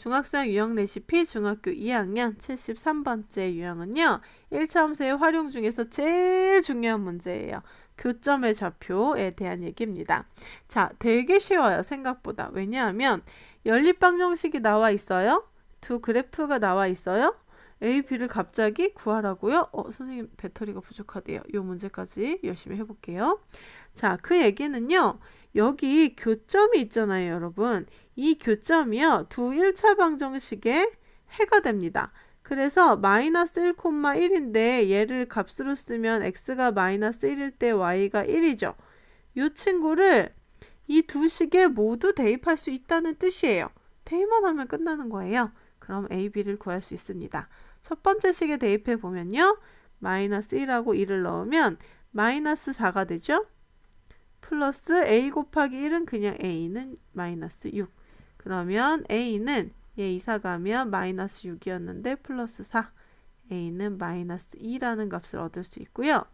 중학생 유형 레시피 중학교 2학년 73번째 유형은요. 1차 함수의 활용 중에서 제일 중요한 문제예요. 교점의 좌표에 대한 얘기입니다. 자, 되게 쉬워요. 생각보다. 왜냐하면 연립방 정식이 나와 있어요. 두 그래프가 나와 있어요. A, B를 갑자기 구하라고요? 어, 선생님 배터리가 부족하대요. 이 문제까지 열심히 해볼게요. 자, 그 얘기는요. 여기 교점이 있잖아요, 여러분. 이 교점이요. 두 1차 방정식의 해가 됩니다. 그래서 마이너스 1,1인데 얘를 값으로 쓰면 x가 마이너스 1일 때 y가 1이죠. 이 친구를 이 두 식에 모두 대입할 수 있다는 뜻이에요. 대입만 하면 끝나는 거예요. 그럼 a, b를 구할 수 있습니다. 첫 번째 식에 대입해 보면요. 마이너스 1하고 1을 넣으면 마이너스 4가 되죠. 플러스 a 곱하기 1은 그냥 a는 마이너스 6. 그러면 a는 얘 이사 가면 마이너스 6이었는데 플러스 4. a는 마이너스 2라는 값을 얻을 수 있고요.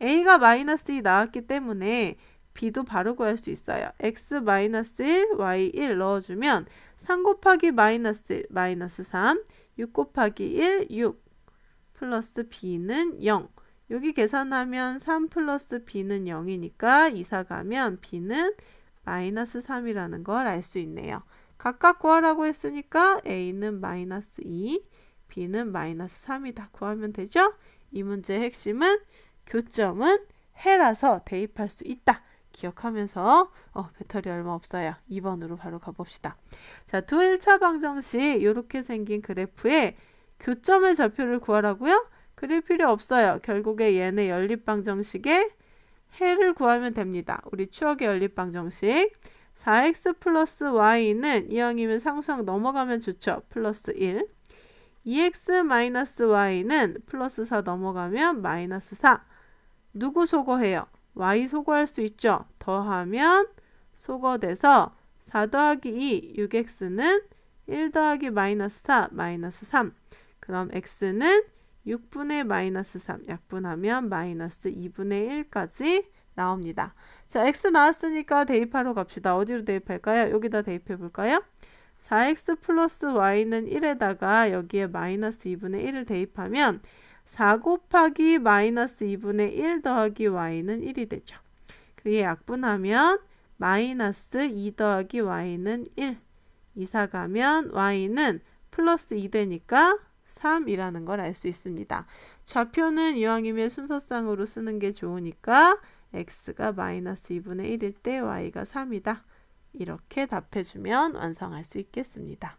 a가 마이너스 2 나왔기 때문에 b도 바로 구할 수 있어요. x 마이너스 1, y 1 넣어주면 3 곱하기 마이너스 1, 마이너스 3, 6 곱하기 1, 6 플러스 b는 0. 여기 계산하면 3 플러스 b는 0이니까 이사 가면 b는 마이너스 3이라는 걸 알 수 있네요. 각각 구하라고 했으니까 a는 마이너스 2, b는 마이너스 3이다 구하면 되죠? 이 문제의 핵심은 교점은 해라서 대입할 수 있다. 기억하면서 어, 배터리 얼마 없어요. 2번으로 바로 가봅시다. 자, 두 1차 방정식 이렇게 생긴 그래프에 교점의 좌표를 구하라고요? 그릴 필요 없어요. 결국에 얘네 연립방정식의 해를 구하면 됩니다. 우리 추억의 연립방정식 4x 플러스 y는 이왕이면 상수항 넘어가면 좋죠. 플러스 1 2x 마이너스 y는 플러스 4 넘어가면 마이너스 4 누구 소거해요? Y 소거할 수 있죠. 더하면 소거돼서 4 더하기 2 6x는 1 더하기 마이너스 4 마이너스 3 그럼 x는 6분의 마이너스 3 약분하면 마이너스 2분의 1까지 나옵니다. 자, x 나왔으니까 대입하러 갑시다. 어디로 대입할까요? 여기다 대입해 볼까요? 4x 플러스 y는 1에다가 여기에 마이너스 2분의 1을 대입하면 4 곱하기 마이너스 2분의 1 더하기 y는 1이 되죠. 그리고 약분하면 마이너스 2 더하기 y는 1. 이사 가면 y는 플러스 2 되니까 3이라는 걸 알 수 있습니다. 좌표는 이왕이면 순서상으로 쓰는 게 좋으니까 x가 마이너스 2분의 1일 때 y가 3이다. 이렇게 답해주면 완성할 수 있겠습니다.